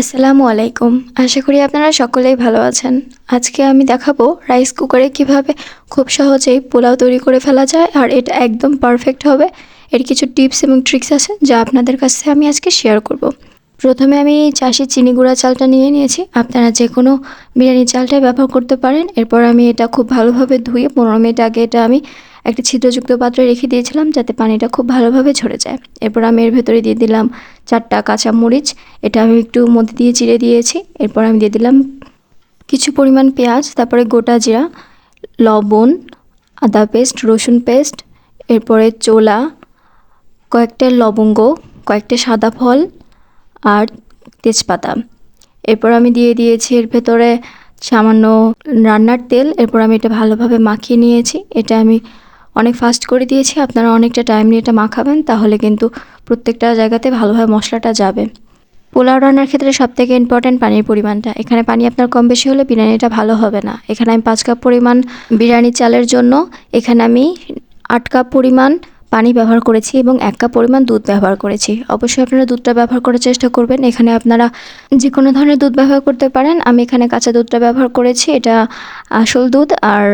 আসসালামু আলাইকুম। আশা করি আপনারা সকলেই ভালো আছেন। আজকে আমি দেখাবো রাইস কুকারে কীভাবে খুব সহজেই পোলাও তৈরি করে ফেলা যায় আর এটা একদম পারফেক্ট হবে। এর কিছু টিপস এবং ট্রিক্স আছে যা আপনাদের কাছে আমি আজকে শেয়ার করব। প্রথমে আমি চাষি চিনি গুঁড়া চালটা নিয়ে নিয়েছি। আপনারা যে কোনো বিরিয়ানি চালটাই ব্যবহার করতে পারেন। এরপর আমি এটা খুব ভালোভাবে ধুয়ে পনেরো মিনিট আগে এটা আমি একটা ছিদ্রযুক্ত পাত্রে রেখে দিয়েছিলাম যাতে পানিটা খুব ভালোভাবে ঝরে যায়। এরপর আমি এর ভেতরে দিয়ে দিলাম চারটা কাঁচা মরিচ এটা আমি একটু মধ্যে দিয়ে চিড়ে দিয়েছি, এরপর আমি দিয়ে দিলাম কিছু পরিমাণ পেঁয়াজ, তারপরে গোটা জিরা, লবণ, আদা পেস্ট, রসুন পেস্ট, এরপরে চোলা, কয়েকটা লবঙ্গ, কয়েকটা সাদা ফল আর তেজপাতা। এরপর আমি দিয়ে দিয়েছি এর ভেতরে সামান্য রান্নার তেল, এরপর আমি এটা ভালোভাবে মাখিয়ে নিয়েছি, এটা আমি অনেক ফাস্ট করে দিয়েছি, আপনারা অনেকটা টাইম নিয়ে এটা মাখাবেন, তাহলে কিন্তু প্রত্যেকটা জায়গাতে ভালোভাবে মশলাটা যাবে। পোলাও রান্নার ক্ষেত্রে সব থেকে ইম্পর্ট্যান্ট পানির পরিমাণটা। এখানে পানি আপনার কম বেশি হলে বিরিয়ানিটা ভালো হবে না। এখানে আমি পাঁচ কাপ পরিমাণ বিরিয়ানি চালের জন্য, এখানে আমি আট কাপ পরিমাণ পানি ব্যবহার করেছি এবং এক কাপ পরিমাণ দুধ ব্যবহার করেছি। অবশ্যই আপনারা দুধটা ব্যবহার করার চেষ্টা করবেন। এখানে আপনারা যে কোনো ধরনের দুধ ব্যবহার করতে পারেন। আমি এখানে কাঁচা দুধটা ব্যবহার করেছি। এটা আসল দুধ আর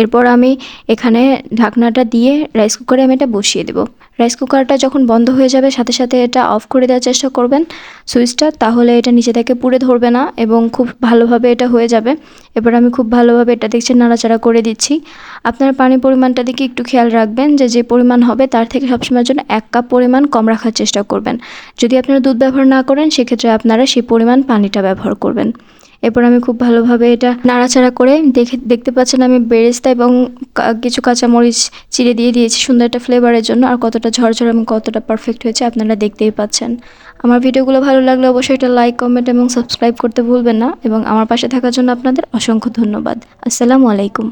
এরপর আমি এখানে ঢাকনাটা দিয়ে রাইস কুকারে আমি এটা বসিয়ে দেবো। রাইস কুকারটা যখন বন্ধ হয়ে যাবে, সাথে সাথে এটা অফ করে দেওয়ার চেষ্টা করবেন সুইচটা তাহলে এটা নিচে থেকে পুড়ে ধরবে না এবং খুব ভালোভাবে এটা হয়ে যাবে। এবার আমি খুব ভালোভাবে এটা দেখছি নাড়াচাড়া করে দিচ্ছি। আপনারা পানির পরিমাণটা দিকে একটু খেয়াল রাখবেন যে যে পরিমাণ হবে তার থেকে সবসময়ের জন্য এক কাপ পরিমাণ কম রাখার চেষ্টা করবেন। যদি আপনারা দুধ ব্যবহার না করেন, সেক্ষেত্রে আপনারা সেই পরিমাণ পানিটা ব্যবহার করবেন। এরপর আমি খুব ভালোভাবে এটা নাড়াচাড়া করে দেখে, দেখতে পাচ্ছেন আমি বেরেস্তা এবং কিছু কাঁচামরিচ চিড়ে দিয়ে দিয়েছি সুন্দর একটা ফ্লেভারের জন্য আর কতটা ঝরঝর এবং কতটা পারফেক্ট হয়েছে আপনারা দেখতেই পাচ্ছেন। আমার ভিডিওগুলো ভালো লাগলে অবশ্যই এটা লাইক, কমেন্ট এবং সাবস্ক্রাইব করতে ভুলবেন না এবং আমার পাশে থাকার জন্য আপনাদের অসংখ্য ধন্যবাদ। আসসালামু আলাইকুম।